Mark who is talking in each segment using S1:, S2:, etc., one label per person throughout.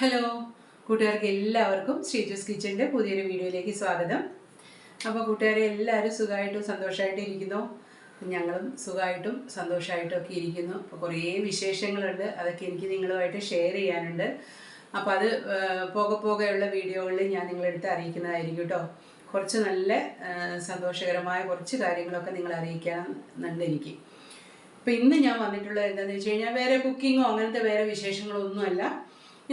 S1: Hello കൂട്ടുകാർക്ക് എല്ലാവർക്കും ശ്രീജുസ് കിച്ചന്റെ പുതിയൊരു വീഡിയോയിലേക്ക് സ്വാഗതം. അപ്പോൾ കൂട്ടുകാരെ എല്ലാവരും സുഖമായിട്ടും സന്തോഷമായിട്ടും ഇരിക്കുന്നു. ഞങ്ങളും സുഖമായിട്ടും സന്തോഷമായിട്ടും ഒക്കെ ഇരിക്കുന്നു. അപ്പോൾ കുറേ വിശേഷങ്ങളുണ്ട് അതൊക്കെ എനിക്ക് നിങ്ങളുമായിട്ട് ഷെയർ ചെയ്യാനുണ്ട്. അപ്പോൾ അത് പോകെ പോകെയുള്ള വീഡിയോകളിൽ ഞാൻ നിങ്ങളെടുത്ത് അറിയിക്കുന്നതായിരിക്കും കേട്ടോ. കുറച്ച് നല്ല സന്തോഷകരമായ കുറച്ച് കാര്യങ്ങളൊക്കെ നിങ്ങൾ അറിയിക്കാനുണ്ട് എനിക്ക്. ഇപ്പം ഇന്ന് ഞാൻ വന്നിട്ടുള്ളത് എന്താണെന്ന് വെച്ച് കഴിഞ്ഞാൽ വേറെ കുക്കിങ്ങോ അങ്ങനത്തെ വേറെ വിശേഷങ്ങളോ ഒന്നുമല്ല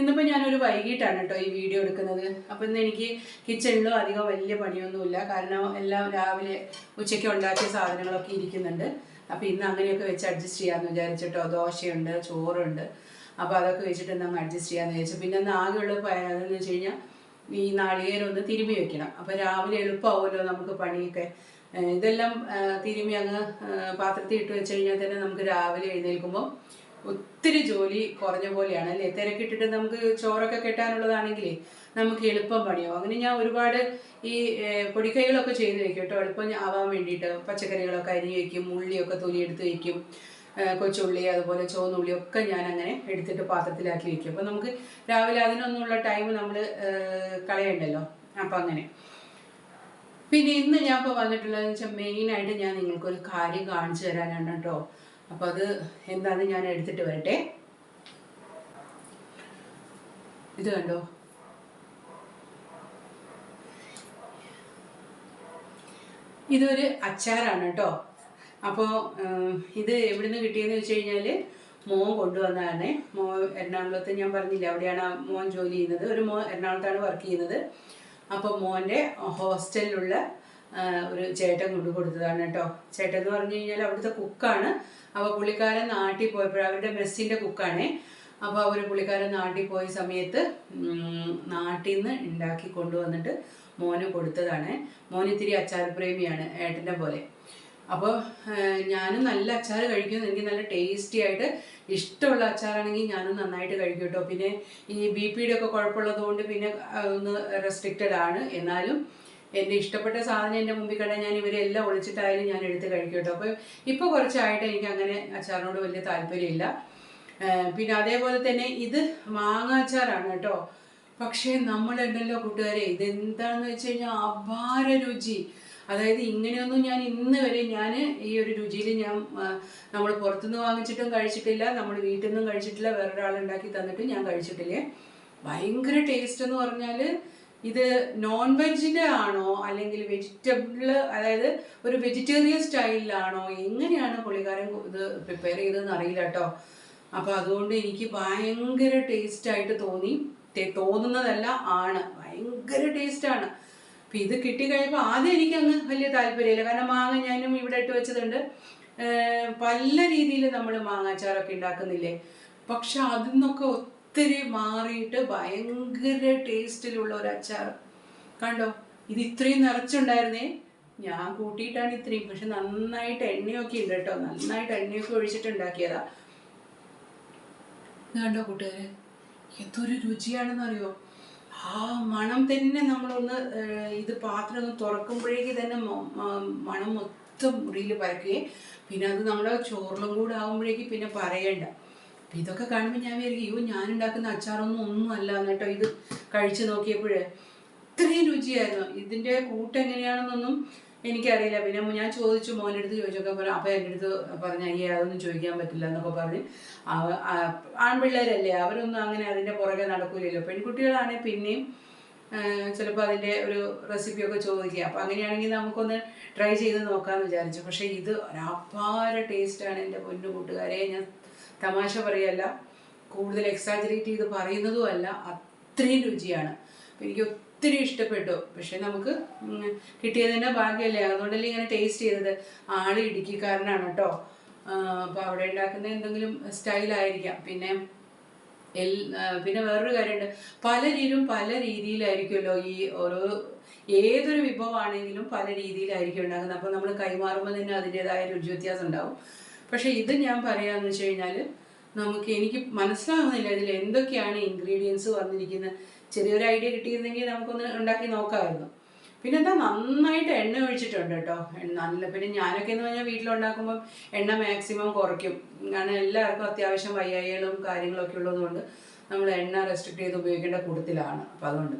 S1: ഇന്നിപ്പോൾ ഞാനൊരു വൈകിട്ടാണ് കേട്ടോ ഈ വീഡിയോ എടുക്കുന്നത്. അപ്പോൾ ഇന്ന് എനിക്ക് കിച്ചണിലോ അധികം വലിയ പണിയൊന്നുമില്ല. കാരണം എല്ലാം രാവിലെ ഉച്ചയ്ക്ക് ഉണ്ടാക്കിയ സാധനങ്ങളൊക്കെ ഇരിക്കുന്നുണ്ട്. അപ്പോൾ ഇന്ന് അങ്ങനെയൊക്കെ വെച്ച് അഡ്ജസ്റ്റ് ചെയ്യാമെന്ന് വിചാരിച്ചിട്ടോ ദോശയുണ്ട് ചോറുണ്ട്. അപ്പോൾ അതൊക്കെ വെച്ചിട്ട് അങ്ങ് അഡ്ജസ്റ്റ് ചെയ്യാമെന്ന് വിചാരിച്ചു. പിന്നെ ഇന്ന് ആകെയുള്ള പറയാതെന്ന് വെച്ച് കഴിഞ്ഞാൽ ഈ നാളികേരം ഒന്ന് തിരുമ്മി വെക്കണം. അപ്പോൾ രാവിലെ എളുപ്പമാവുമല്ലോ നമുക്ക് പണിയൊക്കെ. ഇതെല്ലാം ആ, തിരുമ്മി അങ്ങ് പാത്രത്തിൽ ഇട്ട് വെച്ച് കഴിഞ്ഞാൽ തന്നെ നമുക്ക് രാവിലെ എഴുന്നേൽക്കുമ്പോൾ ഒത്തിരി ജോലി കുറഞ്ഞ പോലെയാണ് അല്ലേ? തിരക്കിട്ടിട്ട് നമുക്ക് ചോറൊക്കെ കെട്ടാനുള്ളതാണെങ്കിലേ നമുക്ക് എളുപ്പം പണിയാവും. അങ്ങനെ ഞാൻ ഒരുപാട് ഈ പൊടിക്കൈകളൊക്കെ ചെയ്ത് വെക്കും കേട്ടോ. എളുപ്പം ആവാൻ വേണ്ടിയിട്ട് പച്ചക്കറികളൊക്കെ അരിഞ്ഞ് വയ്ക്കും ഉള്ളിയൊക്കെ തൊലിയെടുത്ത് വയ്ക്കും കൊച്ചുള്ളി അതുപോലെ ചുവന്നുള്ളി ഒക്കെ ഞാൻ അങ്ങനെ എടുത്തിട്ട് പാത്രത്തിലാക്കി വെക്കും. അപ്പോൾ നമുക്ക് രാവിലെ അതിനൊന്നുള്ള ടൈം നമ്മൾ കളയണ്ടല്ലോ? അപ്പം അങ്ങനെ. പിന്നെ ഇന്ന് ഞാൻ ഇപ്പോൾ വന്നിട്ടുള്ളതെന്ന് വെച്ചാൽ മെയിനായിട്ട് ഞാൻ നിങ്ങൾക്കൊരു കാര്യം കാണിച്ചു തരാനാണ് കേട്ടോ. അപ്പോൾ അത് എന്താണെന്ന് ഞാൻ എടുത്തിട്ട് വരട്ടെ. ഇത് കണ്ടോ? ഇതൊരു അച്ചാറാണ് കേട്ടോ. അപ്പോൾ ഇത് എവിടുന്ന് കിട്ടിയെന്ന് വെച്ച് കഴിഞ്ഞാൽ മോൻ കൊണ്ടുവന്നതാണ്. മോൻ എറണാകുളത്ത് ഞാൻ പറഞ്ഞില്ല അവിടെയാണ് മോൻ ജോലി ചെയ്യുന്നത്. ഒരു മോൻ എറണാകുളത്താണ് വർക്ക് ചെയ്യുന്നത്. അപ്പോൾ മോന്റെ ഹോസ്റ്റലിലുള്ള ഒരു ചേട്ടൻ കൊണ്ടു കൊടുത്തതാണ് കേട്ടോ. ചേട്ടൻ എന്ന് പറഞ്ഞു കഴിഞ്ഞാൽ അവിടുത്തെ കുക്കാണ് അപ്പോൾ പുള്ളിക്കാരൻ നാട്ടിൽ പോയപ്പോൾ അവരുടെ മെസ്സിന്റെ കുക്കാണേ അപ്പോൾ അവർ പുള്ളിക്കാരൻ നാട്ടിൽ പോയ സമയത്ത് നാട്ടിൽ നിന്ന് ഉണ്ടാക്കി കൊണ്ടുവന്നിട്ട് മോന് കൊടുത്തതാണ്. മോൻ ഇത്തിരി അച്ചാർ പ്രേമിയാണ് ഏട്ടന്റെ പോലെ. അപ്പോൾ ഞാനും നല്ല അച്ചാർ കഴിക്കും. എനിക്ക് നല്ല ടേസ്റ്റി ആയിട്ട് ഇഷ്ടമുള്ള അച്ചാറാണെങ്കിൽ ഞാനും നന്നായിട്ട് കഴിക്കും കേട്ടോ. പിന്നെ ഈ ബി പിയുടെ ഒക്കെ കുഴപ്പമുള്ളത് കൊണ്ട് പിന്നെ ഒന്ന് റെസ്ട്രിക്റ്റഡ് ആണ്. എന്നാലും എന്റെ ഇഷ്ടപ്പെട്ട സാധനം എന്റെ മുമ്പിൽ കണ്ടാൽ ഞാൻ ഇവരെല്ലാം ഒളിച്ചിട്ടായാലും ഞാൻ എടുത്ത് കഴിക്കും കേട്ടോ. അപ്പോൾ ഇപ്പോൾ കുറച്ചായിട്ട് എനിക്ക് അങ്ങനെ അച്ചാറിനോട് വലിയ താല്പര്യമില്ല. പിന്നെ അതേപോലെ തന്നെ ഇത് മാങ്ങ അച്ചാറാണ് കേട്ടോ. പക്ഷേ നമ്മളുണ്ടല്ലോ കൂട്ടുകാരെ ഇതെന്താണെന്ന് വെച്ച് കഴിഞ്ഞാൽ അപാര രുചി. അതായത് ഇങ്ങനെയൊന്നും ഞാൻ ഇന്ന് വരെ ഞാൻ ഈ ഒരു രുചിയിൽ ഞാൻ നമ്മൾ പുറത്തുനിന്ന് വാങ്ങിച്ചിട്ടും കഴിച്ചിട്ടില്ല നമ്മൾ വീട്ടിൽ നിന്നും കഴിച്ചിട്ടില്ല വേറൊരാളുണ്ടാക്കി തന്നിട്ടും ഞാൻ കഴിച്ചിട്ടില്ലേ. ഭയങ്കര ടേസ്റ്റ് എന്ന് പറഞ്ഞാൽ ഇത് നോൺ വെജിന്റെ ആണോ? അല്ലെങ്കിൽ വെജിറ്റബിൾ അതായത് ഒരു വെജിറ്റേറിയൻ സ്റ്റൈലിലാണോ എങ്ങനെയാണ് പുള്ളിക്കാരൻ ഇത് പ്രിപ്പയർ ചെയ്തതെന്ന് അറിയില്ല കേട്ടോ. അപ്പോൾ അതുകൊണ്ട് എനിക്ക് ഭയങ്കര ടേസ്റ്റ് ആയിട്ട് തോന്നി തോന്നുന്നതല്ല ആണ്. ഭയങ്കര ടേസ്റ്റാണ് അപ്പം ഇത് കിട്ടിക്കഴിയുമ്പോൾ ആദ്യം എനിക്ക് അങ്ങ് വലിയ താല്പര്യമില്ല. കാരണം മാങ്ങ ഞാനും ഇവിടെ ഇട്ട് വെച്ചതുണ്ട്. പല രീതിയിൽ നമ്മൾ മാങ്ങാച്ചാറൊക്കെ ഉണ്ടാക്കുന്നില്ലേ? പക്ഷെ അതിൽ നിന്നൊക്കെ ഒത്തിരി മാറിയിട്ട് ഭയങ്കര ടേസ്റ്റിലുള്ള ഒരു അച്ചാർ കണ്ടോ? ഇത് ഇത്രയും നിറച്ചുണ്ടായിരുന്നേ. ഞാൻ കൂട്ടിയിട്ടാണ് ഇത്രയും പക്ഷെ നന്നായിട്ട് എണ്ണയൊക്കെ ഉണ്ട് കേട്ടോ. നന്നായിട്ട് എണ്ണയൊക്കെ ഒഴിച്ചിട്ട് ഉണ്ടാക്കിയതാ. കണ്ടോ കൂട്ടുകാരെ? എന്തൊരു രുചിയാണെന്ന് അറിയോ ആ മണം തന്നെ നമ്മളൊന്ന് ഇത് പാത്രം ഒന്ന് തുറക്കുമ്പോഴേക്ക് തന്നെ മണം മൊത്തം മുറിയിൽ പരക്കുകയും പിന്നെ അത് നമ്മുടെ ചോറിലും കൂടെ ആകുമ്പോഴേക്ക് പിന്നെ പറയണ്ട. അപ്പം ഇതൊക്കെ കാണുമ്പോൾ ഞാൻ വിചാരിക്കും അയ്യോ ഞാൻ ഉണ്ടാക്കുന്ന അച്ചാറൊന്നും ഒന്നും അല്ല എന്നിട്ടോ ഇത് കഴിച്ചു നോക്കിയപ്പോഴേ. ഇത്രയും രുചിയായിരുന്നു. ഇതിന്റെ കൂട്ട് എങ്ങനെയാണെന്നൊന്നും എനിക്കറിയില്ല. പിന്നെ ഞാൻ ചോദിച്ചു മോന്റെ അടുത്ത് ചോദിച്ചൊക്കെ പറഞ്ഞു അപ്പം എന്റെ അടുത്ത് പറഞ്ഞു അയ്യേ അതൊന്നും ചോദിക്കാൻ പറ്റില്ല എന്നൊക്കെ പറഞ്ഞ്. ആൺപിള്ളേരല്ലേ അവരൊന്നും അങ്ങനെ അതിന്റെ പുറകെ നടക്കൂലല്ലോ. പെൺകുട്ടികളാണെങ്കിൽ പിന്നെയും ചിലപ്പോൾ അതിന്റെ ഒരു റെസിപ്പിയൊക്കെ ചോദിക്കുക. അപ്പോൾ അങ്ങനെയാണെങ്കിൽ നമുക്കൊന്ന് ട്രൈ ചെയ്ത് നോക്കാമെന്ന് വിചാരിച്ചു. പക്ഷേ ഇത് ഒരു അപാര ടേസ്റ്റാണ് എന്റെ പൊന്നു കൂട്ടുകാരെ. ഞാൻ തമാശ പറയല്ല. കൂടുതൽ എക്സാജറേറ്റ് ചെയ്ത് പറയുന്നതും അല്ല. അത്രയും രുചിയാണ്. എനിക്ക് ഒത്തിരി ഇഷ്ടപ്പെട്ടു. പക്ഷെ നമുക്ക് കിട്ടിയത് തന്നെ ഭാഗ്യമല്ലേ അതുകൊണ്ടല്ലേ ഇങ്ങനെ ടേസ്റ്റ് ചെയ്തത്. ആൾ ഇടുക്കിക്കാരനാണ് കേട്ടോ അപ്പോൾ അവിടെ ഉണ്ടാക്കുന്ന എന്തെങ്കിലും സ്റ്റൈലായിരിക്കാം പിന്നെ എൽ പിന്നെ വേറൊരു കാര്യമുണ്ട്. പലരും പല രീതിയിലായിരിക്കുമല്ലോ ഈ ഓരോ ഏതൊരു വിഭവമാണെങ്കിലും പല രീതിയിലായിരിക്കും ഉണ്ടാക്കുന്നത്. അപ്പോൾ നമ്മൾ കൈമാറുമ്പോൾ തന്നെ അതിന്റെതായ രുചി വ്യത്യാസം ഉണ്ടാവും. പക്ഷേ ഇത് ഞാൻ പറയാമെന്ന് വെച്ച് കഴിഞ്ഞാൽ നമുക്ക് എനിക്ക് മനസ്സിലാകുന്നില്ല ഇതിൽ എന്തൊക്കെയാണ് ഇൻഗ്രീഡിയൻസ് വന്നിരിക്കുന്നത് ചെറിയൊരു ഐഡിയ കിട്ടിയിരുന്നെങ്കിൽ നമുക്കൊന്ന് ഉണ്ടാക്കി നോക്കാമായിരുന്നു. പിന്നെ എന്താ നന്നായിട്ട് എണ്ണ ഒഴിച്ചിട്ടുണ്ട് കേട്ടോ. നല്ല പിന്നെ ഞാനൊക്കെ എന്ന് പറഞ്ഞാൽ വീട്ടിലുണ്ടാക്കുമ്പോൾ എണ്ണ മാക്സിമം കുറയ്ക്കും. കാരണം എല്ലാവർക്കും അത്യാവശ്യം വയ്യായികളും കാര്യങ്ങളൊക്കെ ഉള്ളതുകൊണ്ട് നമ്മൾ എണ്ണ റെസ്ട്രിക്ട് ചെയ്ത് ഉപയോഗിക്കേണ്ട കൂട്ടത്തിലാണ്. അപ്പോൾ അതുകൊണ്ട്.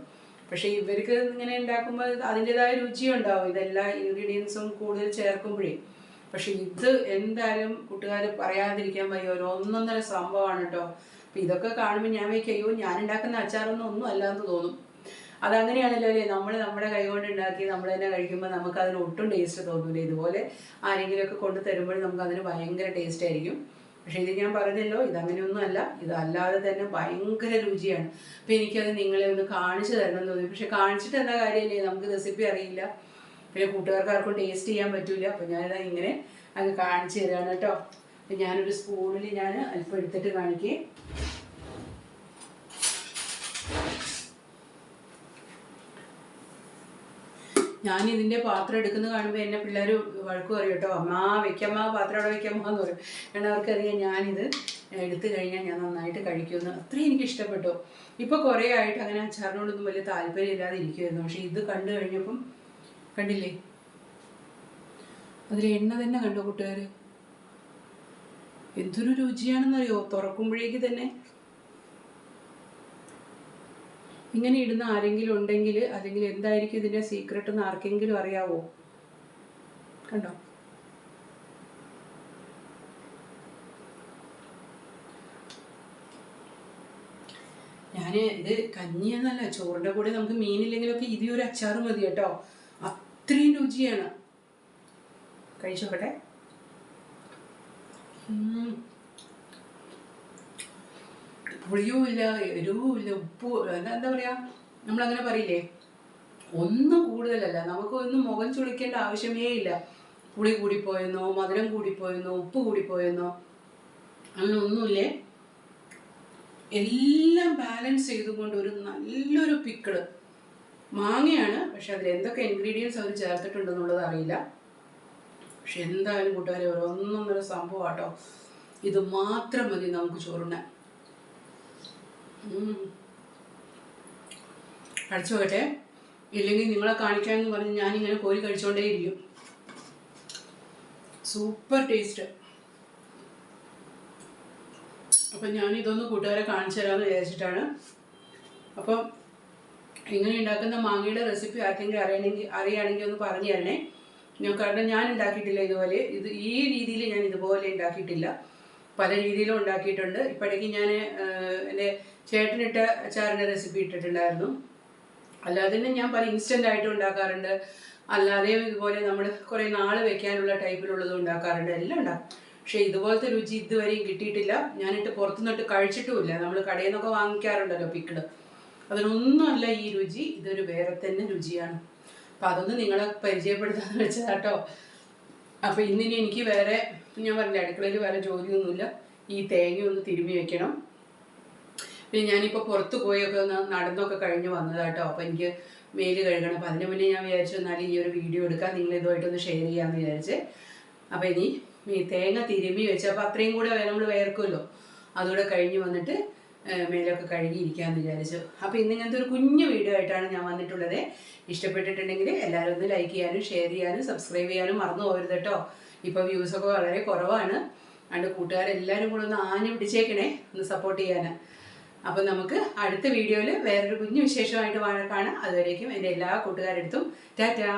S1: പക്ഷേ ഇവർക്ക് ഇങ്ങനെ ഉണ്ടാക്കുമ്പോൾ അതിന്റെതായ രുചിയുണ്ടാവും. ഇതെല്ലാ ഇൻഗ്രീഡിയൻസും കൂടുതൽ ചേർക്കുമ്പോഴേ. പക്ഷെ ഇത് എന്തായാലും കൂട്ടുകാർ പറയാതിരിക്കാൻ വയ്യ. ഒരു ഒന്നൊന്നര സംഭവമാണ് കേട്ടോ അപ്പം ഇതൊക്കെ കാണുമ്പോൾ ഞാൻ വയ്ക്കും അയ്യോ ഞാൻ ഉണ്ടാക്കുന്ന അച്ചാറൊന്നും ഒന്നും അല്ല എന്ന് തോന്നും. അതങ്ങനെയാണല്ലോ അല്ലേ? നമ്മൾ നമ്മുടെ കൈ കൊണ്ട് ഉണ്ടാക്കി നമ്മൾ തന്നെ കഴിക്കുമ്പോൾ നമുക്ക് അതിന് ഒട്ടും ടേസ്റ്റ് തോന്നില്ല ഇതുപോലെ ആരെങ്കിലുമൊക്കെ കൊണ്ട് തരുമ്പോൾ നമുക്ക് അതിന് ഭയങ്കര ടേസ്റ്റ് ആയിരിക്കും. പക്ഷേ ഇത് ഞാൻ പറഞ്ഞല്ലോ ഇതങ്ങനെയൊന്നും അല്ല. ഇത് അല്ലാതെ തന്നെ ഭയങ്കര രുചിയാണ്. അപ്പം എനിക്കത് നിങ്ങളെ ഒന്ന് കാണിച്ചു തരണം എന്ന് തോന്നി. പക്ഷെ കാണിച്ചിട്ട് എന്താ കാര്യമല്ലേ നമുക്ക് റെസിപ്പി അറിയില്ല. പിന്നെ കൂട്ടുകാർക്ക് ആർക്കും ടേസ്റ്റ് ചെയ്യാൻ പറ്റൂല. അപ്പൊ ഞാനിത് ഇങ്ങനെ അങ്ങ് കാണിച്ചു തരാണ് കേട്ടോ. ഞാനൊരു സ്പൂണിൽ ഞാൻ അല്പം എടുത്തിട്ട് കാണിക്കേ. ഞാൻ ഇതിന്റെ പാത്രം എടുക്കുന്നത് കാണുമ്പോൾ എന്നെ പിള്ളേർ വഴക്ക് പറയും കേട്ടോ അമ്മ വെക്കമ്മ പാത്രം അവിടെ വെക്കമ്മ എന്ന് പറയും. കാരണം അവർക്കറിയാം ഞാനിത് എടുത്തു കഴിഞ്ഞാൽ ഞാൻ നന്നായിട്ട് കഴിക്കുമെന്ന്. അത്രയും എനിക്ക് ഇഷ്ടപ്പെട്ടു. ഇപ്പോൾ കുറേ ആയിട്ട് അങ്ങനെ അച്ചാറിനോടൊന്നും വലിയ താല്പര്യം ഇല്ലാതെ ഇരിക്കുമായിരുന്നു പക്ഷേ ഇത് കണ്ടു കഴിഞ്ഞപ്പം കണ്ടില്ലേ? അതിലെ എണ്ണ തന്നെ കണ്ടോ കൂട്ടുകാർ എന്തൊരു രുചിയാണെന്നറിയോ? തുറക്കുമ്പോഴേക്ക് തന്നെ. ഇങ്ങനെ ഇടുന്ന ആരെങ്കിലും ഉണ്ടെങ്കിൽ അല്ലെങ്കിൽ എന്തായിരിക്കും ഇതിന്റെ സീക്രട്ട് എന്ന് ആർക്കെങ്കിലും അറിയാവോ? കണ്ടോ? ഞാൻ ഇത് കഞ്ഞി എന്നല്ല ചോറിന്റെ കൂടെ നമുക്ക് മീനില്ലെങ്കിലൊക്കെ ഇതി ഒരു അച്ചാറ് മതി കേട്ടോ. രുചിയാണ്. കഴിച്ചോക്കട്ടെ. ഇല്ല പുളിയുമില്ല എരിവുമില്ല ഉപ്പ് എന്താ എന്താ പറയാ? നമ്മളങ്ങനെ പറയില്ലേ? ഒന്നും കൂടുതലല്ല. നമുക്ക് ഒന്നും മുഖം ചുളിക്കേണ്ട ആവശ്യമേ ഇല്ല. പുളി കൂടിപ്പോയെന്നോ മധുരം കൂടിപ്പോയെന്നോ ഉപ്പ് കൂടിപ്പോയെന്നോ അങ്ങനെ ഒന്നുമില്ലേ എല്ലാം ബാലൻസ് ചെയ്തുകൊണ്ട് ഒരു നല്ലൊരു പിക്കിൾ. മാങ്ങയാണ് പക്ഷെ അതിൽ എന്തൊക്കെ ഇൻഗ്രീഡിയൻസ് അവർ ചേർത്തിട്ടുണ്ടെന്നുള്ളത് അറിയില്ല. പക്ഷെ എന്തായാലും കൂട്ടുകാരെ സംഭവം ആട്ടോ ഇത് മാത്രം മതി നമുക്ക് ചോറുണ്ണാൻ. അടച്ചു പോകട്ടെ. ഇല്ലെങ്കിൽ നിങ്ങളെ കാണിക്കാമെന്ന് പറഞ്ഞ് ഞാനിങ്ങനെ കോരി കഴിച്ചുകൊണ്ടേയിരിക്കും സൂപ്പർ ടേസ്റ്റ്. അപ്പം ഞാൻ ഇതൊന്ന് കൂട്ടുകാരെ കാണിച്ചു തരാമെന്ന് വിചാരിച്ചിട്ടാണ്. അപ്പം ഇങ്ങനെ ഉണ്ടാക്കുന്ന മാങ്ങയുടെ റെസിപ്പി ആർക്കെങ്കിലും അറിയണമെങ്കിൽ അറിയുകയാണെങ്കിൽ ഒന്ന് പറഞ്ഞു തരണേ. കാരണം ഞാൻ ഉണ്ടാക്കിയിട്ടില്ല ഇതുപോലെ. ഇത് ഈ രീതിയിൽ ഞാൻ ഇതുപോലെ ഉണ്ടാക്കിയിട്ടില്ല. പല രീതിയിലും ഉണ്ടാക്കിയിട്ടുണ്ട്. ഇപ്പോഴേക്ക് ഞാൻ എന്റെ ചേട്ടനിട്ട അച്ചാറിന്റെ റെസിപ്പി ഇട്ടിട്ടുണ്ടായിരുന്നു. അല്ലാതെ തന്നെ ഞാൻ പല ഇൻസ്റ്റന്റ് ആയിട്ടും ഉണ്ടാക്കാറുണ്ട്. അല്ലാതെയും ഇതുപോലെ നമ്മൾ കുറേ നാൾ വെക്കാനുള്ള ടൈപ്പിലുള്ളതും ഉണ്ടാക്കാറുണ്ട്. എല്ലാം ഉണ്ടാക്കും. പക്ഷേ ഇതുപോലത്തെ രുചി ഇതുവരെയും കിട്ടിയിട്ടില്ല. ഞാനിട്ട് പുറത്തുനിന്നിട്ട് കഴിച്ചിട്ടുമില്ല. നമ്മൾ കടയിൽ നിന്നൊക്കെ വാങ്ങിക്കാറുണ്ടല്ലോ പിക്കിൾ അതിനൊന്നുമല്ല ഈ രുചി ഇതൊരു വേറെ തന്നെ രുചിയാണ്. അപ്പം അതൊന്ന് നിങ്ങളെ പരിചയപ്പെടുത്താന്ന് വെച്ചതാട്ടോ അപ്പം ഇന്നിനി എനിക്ക് വേറെ ഞാൻ പറഞ്ഞില്ല അടുക്കളയിൽ വേറെ ജോലിയൊന്നുമില്ല. ഈ തേങ്ങ ഒന്ന് തിരുമ്മി വെക്കണം. പിന്നെ ഞാനിപ്പോൾ പുറത്ത് പോയൊക്കെ ഒന്ന് നടന്നൊക്കെ കഴിഞ്ഞ് വന്നതാട്ടോ. അപ്പോൾ എനിക്ക് മെയിൽ കഴുകണം. അപ്പം അതിന് മുന്നേ ഞാൻ വിചാരിച്ചു എന്നാൽ ഈ ഒരു വീഡിയോ എടുക്കാൻ നിങ്ങൾ ഇതുമായിട്ടൊന്ന് ഷെയർ ചെയ്യാമെന്ന് വിചാരിച്ച്. അപ്പോൾ ഇനി ഈ തേങ്ങ തിരുമ്മി വെച്ച് അപ്പോൾ അത്രയും കൂടെ നമ്മൾ വേർക്കുമല്ലോ. അതുകൂടെ കഴിഞ്ഞ് വന്നിട്ട് ഏഹ്, കഴുകി ഇരിക്കാമെന്ന് വിചാരിച്ചു. അപ്പോൾ ഇന്ന് ഇങ്ങനത്തെ ഒരു കുഞ്ഞു വീഡിയോ ആയിട്ടാണ് ഞാൻ വന്നിട്ടുള്ളത്. ഇഷ്ടപ്പെട്ടിട്ടുണ്ടെങ്കിൽ എല്ലാവരും ഒന്ന് ലൈക്ക് ചെയ്യാനും ഷെയർ ചെയ്യാനും സബ്സ്ക്രൈബ് ചെയ്യാനും മറന്നു പോകരുത് കേട്ടോ. ഇപ്പോൾ വ്യൂസൊക്കെ വളരെ കുറവാണ്. അതുകൊണ്ട് കൂട്ടുകാരെല്ലാവരും കൂടെ ഒന്ന് ആഞ്ഞു പിടിച്ചേക്കണേ ഒന്ന് സപ്പോർട്ട് ചെയ്യാൻ അപ്പോൾ നമുക്ക് അടുത്ത വീഡിയോയിൽ വേറൊരു കുഞ്ഞു വിശേഷമായിട്ട് കാണാം. അതുവരേക്കും എന്റെ എല്ലാ കൂട്ടുകാരെടുത്തും ടാറ്റാ.